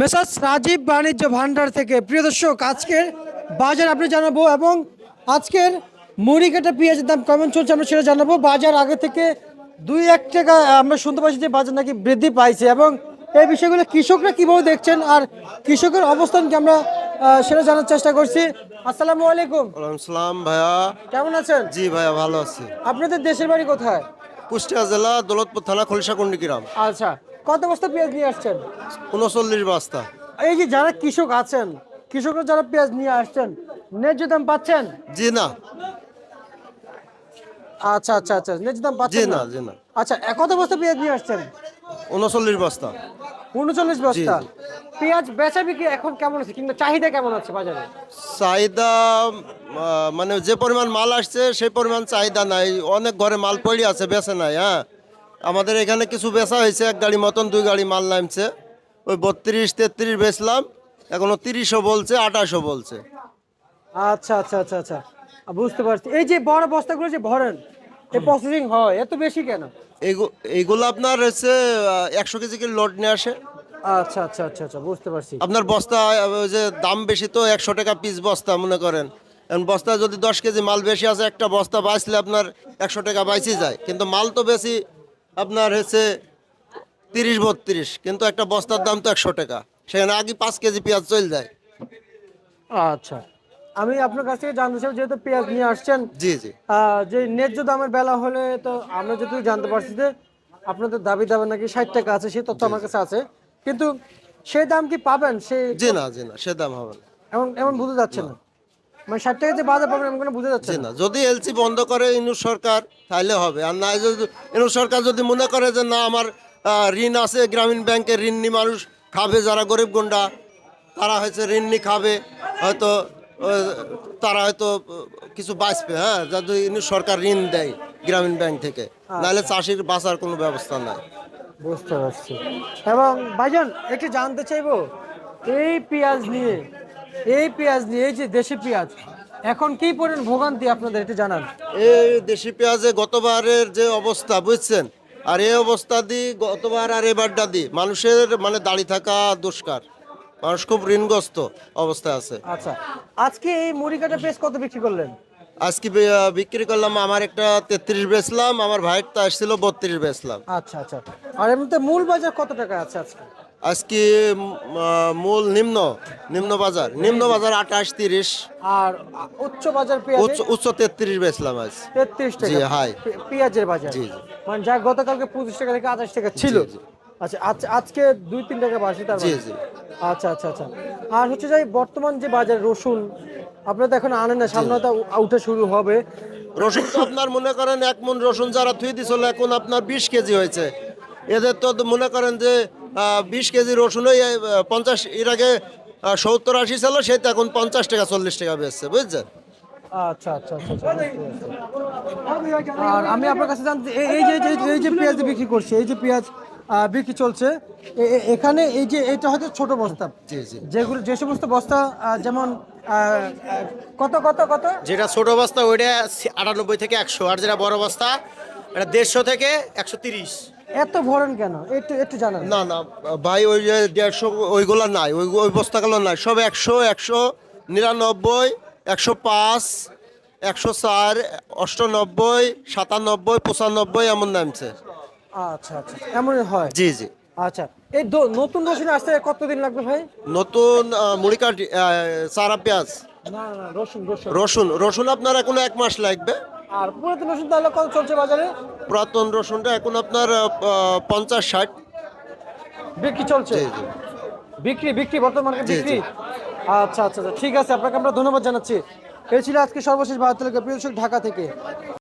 Messrs Rajib বাণিজ্য ভান্ডার থেকে। প্রিয় দর্শক আজকের বাজার আপনি জানাব এবং আজকের মুড়ি কাটা পেঁয়াজের দাম কেমন চলছে আমরা সেটা জানাব। বাজার আগে থেকে দুই এক টাকা আমরা শুনতে পাচ্ছি যে বাজার নাকি বৃদ্ধি পাইছে এবং এই বিষয়গুলো কৃষকরা কীভাবে দেখছেন আর কৃষকের অবস্থানকে আমরা সেটা জানার চেষ্টা করছি। আসসালামু আলাইকুম। ওয়ালাইকুম সালাম ভাইয়া। কেমন আছেন? জি ভাইয়া ভালো আছি। আপনাদের দেশের বাড়ি কোথায়? কুষ্টিয়া জেলা দৌলতপুর থানা খলিশাকুন্ডি গ্রাম। আচ্ছা। কত বস্তা পেঁয়াজ নিয়ে আসছেন? উনচল্লিশ বস্তা। এই যে যারা কৃষক আছেন কৃষকরা যারা পেঁয়াজ নিয়ে আসছেন ন্যায্য দাম পাচ্ছেন? জি না। আচ্ছা আচ্ছা আচ্ছা ন্যায্য দাম পাচ্ছেন না? জি না। আচ্ছা কত বস্তা পেঁয়াজ নিয়ে আসছেন? উনচল্লিশ বস্তা। উনচল্লিশ বস্তা। পেঁয়াজ বেচা বিক্রি এখন কেমন আছে? কিংবা চাহিদা কেমন আছে বাজারে? চাহিদা মানে যে পরিমাণ মাল আসছে সেই পরিমাণ চাহিদা নাই। অনেক ঘরে মাল পড়ে আছে বেচে নাই হ্যাঁ। আমাদের এখানে কিছু বেচা হয়েছে এক গাড়ি মতন দুই গাড়ি মাল নামছে। ওই বত্রিশ তেত্রিশ বেচলাম এখনও তিরিশও বলছে আঠাশও বলছে। আচ্ছা আচ্ছা আচ্ছা আচ্ছা। বুঝতে পারছি। এই যে বড় বস্তাগুলো যে ভরেন এই প্রসেসিং হয় এত বেশি কেন? এইগু- এইগুলো আপনার হচ্ছে একশো কেজি করে লোড নিয়ে আসে। আচ্ছা আচ্ছা আচ্ছা আচ্ছা বুঝতে পারছি। আপনার বস্তা ওই যে দাম বেশি তো একশো টাকা পিস বস্তা মনে করেন। এখন বস্তা যদি দশ কেজি মাল বেশি আছে একটা বস্তা বাঁচলে আপনার একশো টাকা বাইচি যায়। কিন্তু মাল তো বেশি আপনার হচ্ছে তিরিশ বত্রিশ কিন্তু একটা বস্তার দাম তো একশো টাকা। সেখানে আগে পাঁচ কেজি পেঁয়াজ চলে যায়। আচ্ছা। আমি আপনার কাছ থেকে জানতে চাই যেহেতু পেঁয়াজ নিয়ে আসছেন জি জি। যে ন্যায্য দামের বেলা হলে তো আমরা যেটুকু জানতে পারছি যে আপনাদের দাবি দাবা নাকি ষাট টাকা আছে সেই তথ্য আমার কাছে আছে। কিন্তু সেই দাম কি পাবেন? সেই জি না জি না সে দাম হবে না। এমন এমন বুঝে যাচ্ছে না। মানে ষাট টাকা যে বাজার পাবেন এমন কোনো বুঝে যাচ্ছে না। যদি এলসি বন্ধ করে ইনু সরকার তাহলে হবে। আর না যদি ইনু সরকার যদি মনে করে যে না আমার ঋণ আছে গ্রামীণ ব্যাংকে ঋণ নিয়ে মানুষ খাবে যারা গরিব গুন্ডা তারা হয়তো ঋণ নিয়ে খাবে হয়তো তারা হয়তো কিছু বাঁচবে হ্যাঁ? যদি ইনু সরকার ঋণ দেয় গ্রামীণ ব্যাংক থেকে নাহলে চাষির বাঁচার কোনো ব্যবস্থা নাই। বুঝতে পারছি। এবং ভাইজান একটু জানতে চাইব এই পেঁয়াজ নিয়ে এই পেঁয়াজ নিয়ে এই যে দেশি পেঁয়াজ এখন কি পরিমাণ ভোগান্তি আপনাদের একটু জানান। এই দেশি পেঁয়াজে গতবারের যে অবস্থা বুঝছেন? আর এই অবস্থা দি গতবার আর এবারটা দি মানুষের মানে দাঁড়িয়ে থাকা দুষ্কার। মানুষ খুব ঋণগ্রস্ত অবস্থায় আছে। আচ্ছা আজকে এই মুড়ি কাটা পেঁয়াজ কত বিক্রি করলেন? আজকে বিক্রি করলাম আমার একটা তেত্রিশ বেচলাম আমার ভাইয়ের তো আসছিল বত্রিশ বেচলাম। আচ্ছা আচ্ছা। আর এমনিতে মূল বাজার কত টাকা আছে আজকে? আজকে মূল নিম্ন নিম্ন বাজার। নিম্ন বাজার আঠাশ তিরিশ। আর উচ্চ বাজার উচ্চ উচ্চ তেত্রিশ বেচলাম আজ। তেত্রিশ টাকা। জি, হাই। পেঁয়াজের বাজার। জি, জি। মানে যা গতকালকে পঁচিশ টাকা থেকে আঠাশ টাকা ছিল। আচ্ছা আজ- আজকে দুই তিন টাকা বাড়ছে তার জি মানে? জি। আচ্ছা আচ্ছা আচ্ছা। আর হচ্ছে যে বর্তমান যে বাজার রসুন আপনারা তো এখন আনেন না সামনে তো উঠে শুরু হবে। রসুন তো আপনার মনে করেন এক মন রসুন যারা থুই দিছিল এখন আপনার বিশ কেজি হয়েছে। এদের তো মনে করেন যে বিশ কেজি রসুনই পঞ্চাশ এর আগে সত্তর আশি ছিল সে তো এখন পঞ্চাশ টাকা চল্লিশ টাকা বেচছে বুঝছেন? আচ্ছা আচ্ছা আচ্ছা আচ্ছা, পারছি। আর আমি আপনার কাছে জানতে এই যে এই যে- পেঁয়াজ বিক্রি করছে এই যে পেঁয়াজ বিক্রি চলছে এখানে এই যে এটা হয়তো ছোট বস্তা। যেগুলো যে সমস্ত বস্তা যেমন কত কত কত? যেটা ছোট বস্তা ওইটা আটানব্বই থেকে একশো আর যেটা বড় বস্তা এটা দেড়শো থেকে একশো তিরিশ। এত ভরেন কেন? একটু একটু জানান। না না ভাই ওই যে দেড়শো ওইগুলো নাই ওই ওই বস্তাগুলো নাই। সব একশো একশো নিরানব্বই একশো পাঁচ একশো চার অষ্টানব্বই সাতানব্বই পঁচানব্বই এমন নামছে। আচ্ছা আচ্ছা এমনই হয়? জি জি। আচ্ছা এই নতুন রসুন আসতে কতদিন লাগবে ভাই? নতুন মুড়ি কাঠি আহ, চারা পেঁয়াজ। না না রসুন রসুন। রসুন রসুন আপনার এখন এক মাস লাগবে। আর পুরাতন রসুন তাহলে কত চলছে বাজারে? পুরাতন রসুনটা এখন আপনার পঞ্চাশ ষাট। বিক্রি চলছে? বিক্রি বিক্রি বর্তমানে বিক্রি? আচ্ছা আচ্ছা আচ্ছা ঠিক আছে আপনাকে আমরা ধন্যবাদ জানাচ্ছি। এই ছিল আজকে সর্বশেষ ভারত ঢাকা থেকে।